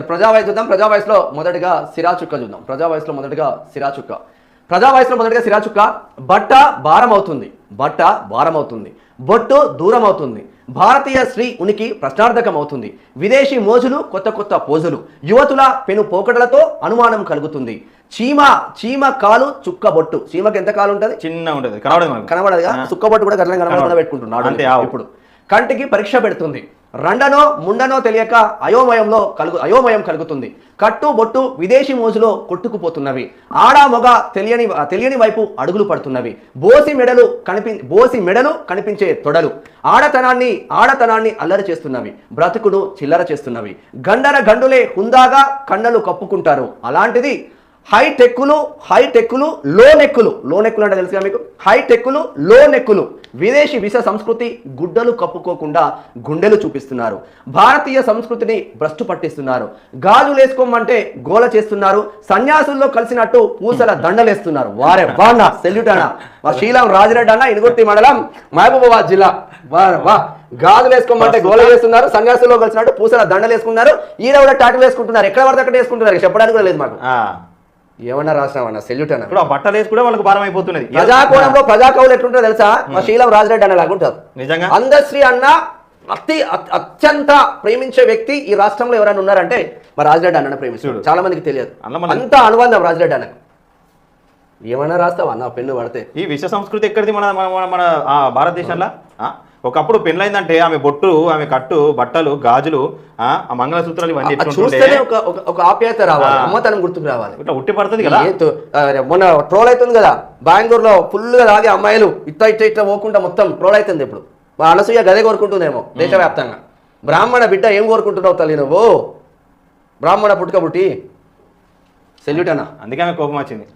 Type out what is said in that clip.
ప్రజా వయసు చూద్దాం ప్రజా వయసులో మొదటిగా సిరా చుక్క చూద్దాం. ప్రజా వయసులో మొదటిగా సిరా చుక్క ప్రజా వయసులో మొదటిగా సిరా చుక్క బట్ట భారం అవుతుంది బట్ట భారం అవుతుంది బొట్టు దూరం అవుతుంది భారతీయ స్త్రీ ఉనికి ప్రశ్నార్థకం అవుతుంది విదేశీ మోజులు కొత్త కొత్త పోజులు. యువతుల పెను పోకడలతో అనుమానం కలుగుతుంది. చీమ చీమ కాలు చుక్క బొట్టు. చీమకి ఎంత కాలు ఉంటుంది? చిన్న ఉంటది. కనబడదు మనకు. కనబడదుగా? చుక్కబొట్టు కూడా గట్ల కనబడకుండా కనబడదు. పెట్టుకుంటున్నాడు. ఆవు. ఇప్పుడు కంటికి పరీక్ష పెడుతుంది. రండనో ముండనో తెలియక అయోమయంలో కలుగు అయోమయం కలుగుతుంది. కట్టు బొట్టు విదేశీ మోజులో కొట్టుకుపోతున్నవి. ఆడ మొగ తెలియని తెలియని వైపు అడుగులు పడుతున్నవి. బోసి మెడలు కనిపి బోసి మెడలు కనిపించే తొడలు. ఆడతనాన్ని ఆడతనాన్ని అల్లరి చేస్తున్నవి. బ్రతుకును చిల్లర చేస్తున్నవి. గండర గండులే హుందాగా కన్నలు కప్పుకుంటారు. అలాంటిది హై టెక్కులు హై టెక్కులు లో నెక్కులు లో నెక్కులు అంటే తెలుసుగా మీకు? హై టెక్కులు లో నెక్కులు విదేశీ విష సంస్కృతి గుడ్డలు కప్పుకోకుండా గుండెలు చూపిస్తున్నారు. భారతీయ సంస్కృతిని భ్రష్టు పట్టిస్తున్నారు. గాజులు వేసుకోమంటే గోల చేస్తున్నారు. సన్యాసుల్లో కలిసినట్టు పూసల దండలేస్తున్నారు. వారే వాన్న సెల్యూట్ అన్న. మా శీలం రాజిరెడ్డి అన్న ఇనుగుర్తి మండలం మహబూబాబాద్ జిల్లా. వా వా. గాజులు వేసుకోమంటే గోల చేస్తున్నారు. సన్యాసుల్లో కలిసినట్టు పూసల దండలు వేసుకున్నారు ఈడ కూడా టాటలు వేసుకుంటున్నారు. ఎక్కడ పడితే అక్కడ వేసుకుంటున్నారు. చెప్పడానికి కూడా లేదు మాకు. ఏమన్నా రాసినామన్నా సెల్యూట్ అన్న. ఇప్పుడు ఆ బట్టలు వేసి కూడా వాళ్ళకి భారం అయిపోతున్నది. ప్రజాకోణంలో ప్రజాకవులు ఎట్లుంటారో తెలుసా? మా శీలం రాజరెడ్డి అన్న లాగుంటారు నిజంగా? అందశ్రీ అన్న అతి అత్- అత్యంత ప్రేమించే వ్యక్తి ఈ రాష్ట్రంలో ఎవరైనా ఉన్నారంటే మా రాజరెడ్డి అన్న ప్రేమిస్తాడు. చాలా మందికి తెలియదు. అంత అనుబంధం రాజరెడ్డి అన్నకు. ఏమన్నా రాస్తావా? అన్న పెన్ను పడితే ఈ విశ్వ సంస్కృతి ఎక్కడిది మన మన భారతదేశంలో? ఒకప్పుడు పెళ్ళైందంటే ఆమె బొట్టు ఆమె కట్టు బట్టలు గాజులు ఆ మంగళసూత్రాలు ఇవన్నీ చూస్తేనే ఒక ఒక- ఆప్యాయత రావాలి. అమ్మతనం గుర్తుకు రావాలి. ఇట్లా ఉట్టి పడుతుంది కదా? మొన్న ట్రోల్ అవుతుంది కదా బెంగళూరులో ఫుల్గా తాగి అమ్మాయిలు ఇట్ట ఇట్ట ఇట్లా పోకుండా మొత్తం ట్రోల్ అవుతుంది ఇప్పుడు. మా అనసూయ గదే కోరుకుంటుందేమో దేశవ్యాప్తంగా. బ్రాహ్మణ బిడ్డ ఏం కోరుకుంటున్నావు తల్లి నువ్వు? బ్రాహ్మణ పుట్టుక పుట్టి. సెల్యూట్ అన్న. అందుకే ఆమె కోపం వచ్చింది.